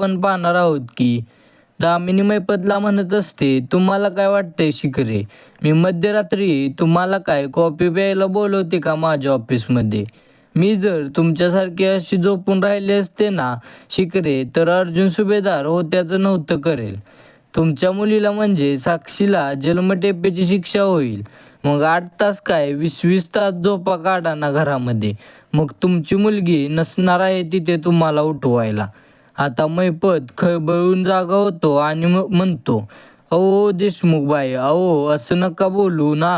आपण पाहणार आहोत की दामिनी मैपतला म्हणत असते तुम्हाला काय वाटतंय शिकरे मी मध्यरात्री तुम्हाला काय कॉफी प्यायला बोलवते का माझ्या ऑफिसमध्ये? मी जर तुमच्यासारखी अशी झोपून राहिले असते ना शिकरे तर अर्जुन सुभेदार होत्याचं नव्हतं करेल. तुमच्या मुलीला म्हणजे साक्षीला जन्मटेपेची शिक्षा होईल. मग आठ तास काय वीस वीस तास झोपा काढा ना घरामध्ये. मग तुमची मुलगी नसणार आहे तिथे तुम्हाला उठवायला. आता मैपत खळबळून जागा होतो आणि म्हणतो अहो देशमुख बाई अहो असं नका बोलू ना.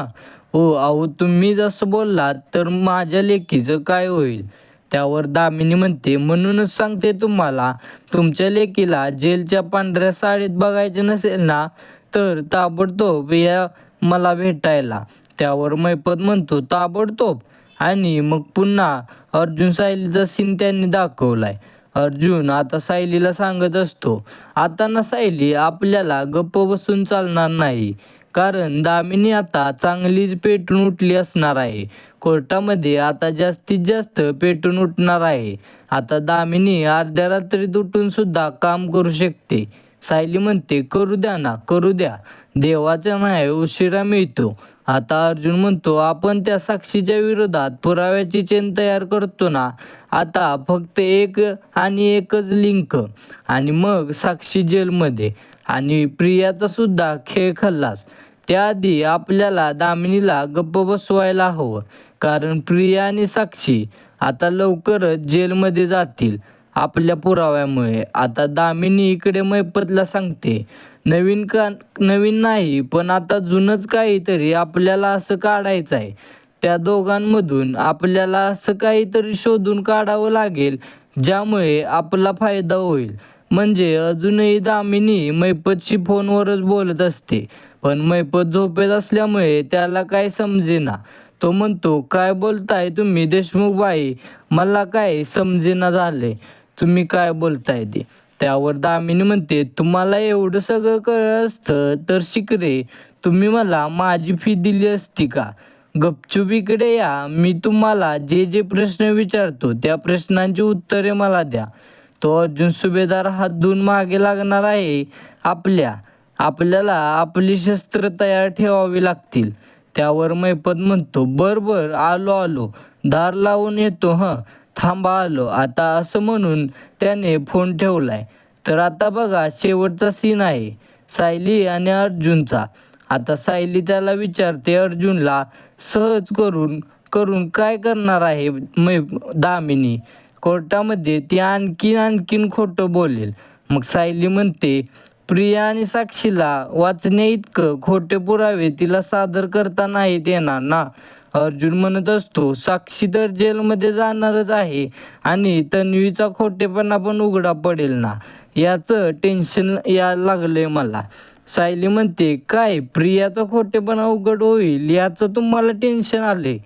हो अहो तुम्ही जसं बोललात तर माझ्या लेकीचं काय होईल? त्यावर दामिनी म्हणते म्हणूनच सांगते तुम्हाला तुमच्या लेकीला जेलच्या पांढऱ्या साडीत बघायचं नसेल ना तर ताबडतोब या मला भेटायला. त्यावर मैपत म्हणतो ताबडतोब. आणि मग पुन्हा अर्जुन साहिलचा सीन त्यांनी दाखवलाय. अर्जुन आता सायलीला सांगत असतो आता ना सायली आपल्याला गप्प बसून चालणार नाही कारण दामिनी आता चांगलीच पेटून उठली असणार आहे. कोर्टामध्ये आता जास्तीत जास्त पेटून उठणार आहे. आता दामिनी अर्ध्या रात्रीत उठून सुद्धा काम करू शकते. सायली म्हणते करू द्या ना करू द्या. देवाचा न्याय उशिरा मिळतो. आता अर्जुन म्हणतो आपण त्या साक्षीच्या विरोधात पुराव्याची चेन तयार करतो ना आता फक्त एक आणि एकच लिंक. आणि मग साक्षी जेलमध्ये. आणि प्रियाचा सुद्धा खेळ खल्लास. त्याआधी आपल्याला दामिनीला गप्प बसवायला हवं. कारण प्रिया आणि साक्षी आता लवकरच जेलमध्ये जातील. आपल्या पुराव्यामुळे. आता दामिनी इकडे मैपतला सांगते. नवीन का नवीन नाही पण आता जुनंच काहीतरी आपल्याला असं काढायचं आहे त्या दोघांमधून आपल्याला असं काहीतरी शोधून काढावं लागेल ज्यामुळे आपला फायदा होईल. म्हणजे अजूनही दामिनी मैपतशी फोनवरच बोलत असते पण मैपत झोपेत असल्यामुळे त्याला काय समजेना. तो म्हणतो काय बोलताय तुम्ही देशमुख बाई? मला काय समजेना झाले. तुम्ही काय बोलताय ते? त्यावर दामिनी म्हणते तुम्हाला एवढं सगळं कळलं असतं तर शिकरे तुम्ही मला माझी फी दिली असती का? गपचूप इकडे या. मी तुम्हाला जे जे प्रश्न विचारतो त्या प्रश्नांची उत्तरे मला द्या. तो अर्जुन सुभेदार हात धुवून मागे लागणार आहे. आपल्या आपल्याला आपली शस्त्र तयार ठेवावी लागतील. त्यावर मैपत म्हणतो बर बर आलो आलो. दार लावून येतो हं. थांबा आलो. आता असं म्हणून त्याने फोन ठेवलाय. तर आता बघा शेवटचा सीन आहे. सायली आणि अर्जुनचा. आता सायली त्याला विचारते अर्जुनला सहज करून करून काय करणार आहे मै दामिनी? कोर्टामध्ये ती आणखीन आणखीन खोटं बोलेल. मग सायली म्हणते प्रिया आणि साक्षीला वाचण्या इतकं खोटे पुरावे तिला सादर करता नाहीत येणार ना? अर्जुन म्हणत असतो साक्षी तर जेलमध्ये जाणारच आहे आणि तन्वीचा खोटेपणा पण उघडा पडेल ना? याचं टेन्शन या लागलंय मला. सायली म्हणते काय प्रियाचं खोटेपणा उघड होईल याचं तुम्हाला टेन्शन आले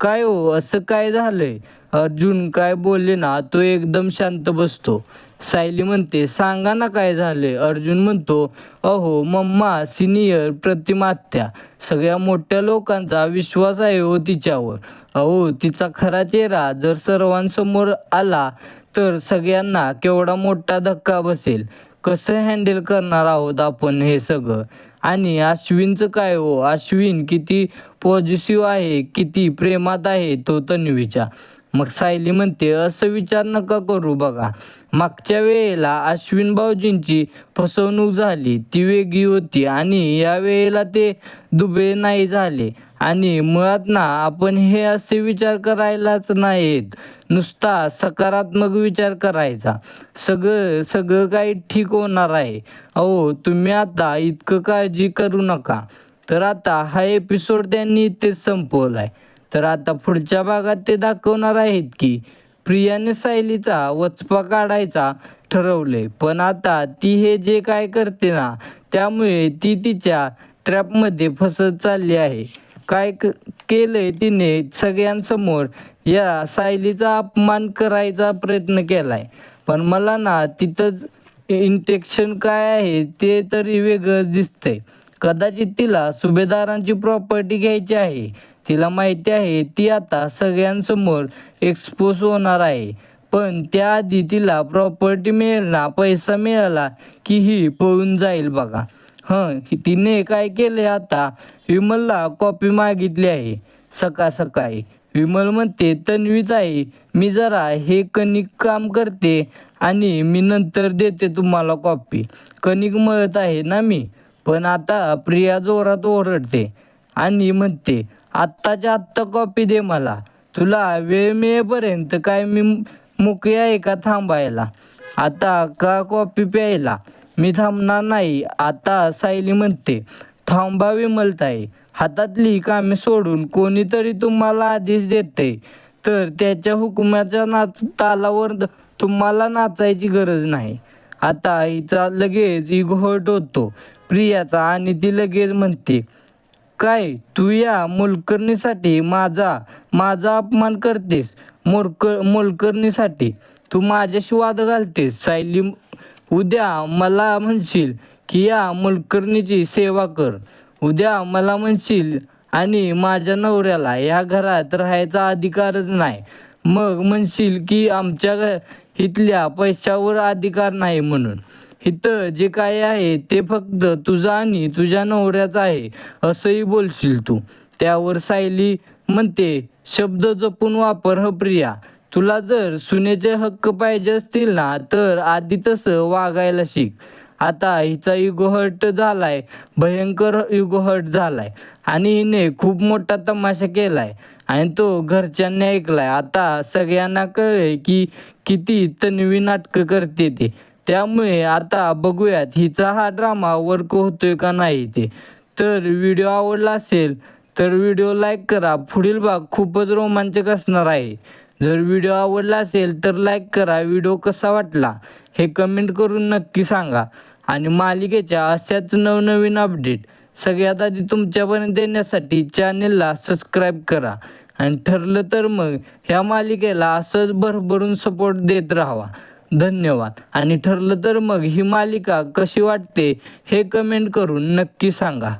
काय हो असं काय झालंय? अर्जुन काय बोलले ना तो एकदम शांत बसतो. सायली म्हणते सांगा ना काय झाले अर्जुन म्हणतो अहो मम्मा सिनियर प्रतिमात्या सगळ्या मोठ्या लोकांचा विश्वास आहे हो तिच्यावर. अहो तिचा खरा चेहरा जर सर्वांसमोर आला तर सगळ्यांना केवढा मोठा धक्का बसेल. कसं हँडल करणार आहोत आपण हे सगळं? आणि अश्विनचं काय हो? अश्विन किती पॉझिटिव्ह आहे किती प्रेमात आहे तो तन्वीच्या मग सायली म्हणते असं विचार नका करू बघा. मागच्या वेळेला अश्विन भाऊजींची फसवणूक झाली ती वेगळी होती. आणि या वेळेला ते दुबे नाही झाले. आणि मुळात ना आपण हे असे विचार करायलाच नाहीत. नुसता सकारात्मक विचार करायचा. सगळं सगळं काही ठीक होणार आहे. अहो तुम्ही आता इतकं काळजी करू नका. तर आता हा एपिसोड त्यांनी इथेच संपवला आहे तर आता पुढच्या भागात ते दाखवणार आहेत की प्रियाने सायलीचा वचपा काढायचा ठरवले पण आता ती हे जे काय करते ना त्यामुळे ती तिच्या ट्रॅपमध्ये फसत चालली आहे. काय क केलंय तिने सगळ्यांसमोर? या सायलीचा अपमान करायचा प्रयत्न केलाय. पण मला ना तिथंच इंटेक्शन काय आहे ते तरी वेगळंच दिसतंय. कदाचित तिला सुभेदारांची प्रॉपर्टी घ्यायची आहे. तिला माहिती आहे ती आता सगळ्यांसमोर एक्सपोज होणार आहे. पण त्याआधी तिला प्रॉपर्टी मिळेल ना पैसा मिळाला की ही पळून जाईल बघा. हं तिने काय केले आता? विमलला कॉपी मागितली आहे. सकाळ सकाळी. विमल म्हणते तन्वीत आहे. मी जरा हे कणिक काम करते आणि मी नंतर देते तुम्हाला कॉपी कणिक मळत आहे ना मी? पण आता प्रिया जोरात ओरडते आणि म्हणते आत्ताच्या आत्ता कॉपी दे मला. तुला वेळ मिळेपर्यंत काय मी मोकळी आहे का थांबायला? आता का कॉपी प्यायला? मी थांबणार नाही आता सायली म्हणते थांबा विमलताई हातातली कामे सोडून कोणीतरी तुम्हाला आदेश देते तर त्याच्या हुकुमाच्या नाच तालावर तुम्हाला नाचायची गरज नाही. आता हिचा लगेच इगोहट होतो. प्रियाचा आणि ती लगेच म्हणते काय तू या मोलकरणीसाठी माझा माझा अपमान करतेस? मोरक मोलकरणीसाठी? तू माझ्याशी वाद घालतेस? सायली उद्या मला म्हणशील की या मोलकरणीची सेवा कर. उद्या मला म्हणशील आणि माझ्या नवऱ्याला या घरात राहायचा अधिकारच नाही. मग म्हणशील की आमच्या घ इथल्या पैशावर अधिकार नाही म्हणून. इथं जे काय आहे ते फक्त तुझं आणि तुझ्या नवऱ्याचं आहे असंही बोलशील तू. त्यावर सायली म्हणते शब्द जपून वापर ह प्रिया. तुला जर सुनेचे हक्क पाहिजे असतील ना तर आधी तसं वागायला शिक. आता हिचा युगो झालाय भयंकर युगो झालाय. आणि हिने खूप मोठा तमाशा केलाय. आणि तो घरच्यांनी ऐकलाय. आता सगळ्यांना कळले की किती तन्वी नाटकं करते ते. त्यामुळे आता बघूयात हिचा हा ड्रामा वर्क होतोय का नाही ते. तर व्हिडिओ आवडला असेल तर व्हिडिओ लाईक करा. पुढील भाग खूपच रोमांचक असणार आहे. जर व्हिडिओ आवडला असेल तर लाईक करा. व्हिडिओ कसा वाटला हे कमेंट करून नक्की सांगा. आणि मालिकेच्या अशाच नवनवीन अपडेट सगळ्यात आधी तुमच्यापर्यंत येण्यासाठी चॅनेलला सबस्क्राईब करा. आणि ठरलं तर मग ह्या मालिकेला असंच भरभरून सपोर्ट देत राहावा. धन्यवाद. आणि ठरलं तर मग ही मालिका कशी वाटते हे कमेंट करून नक्की सांगा.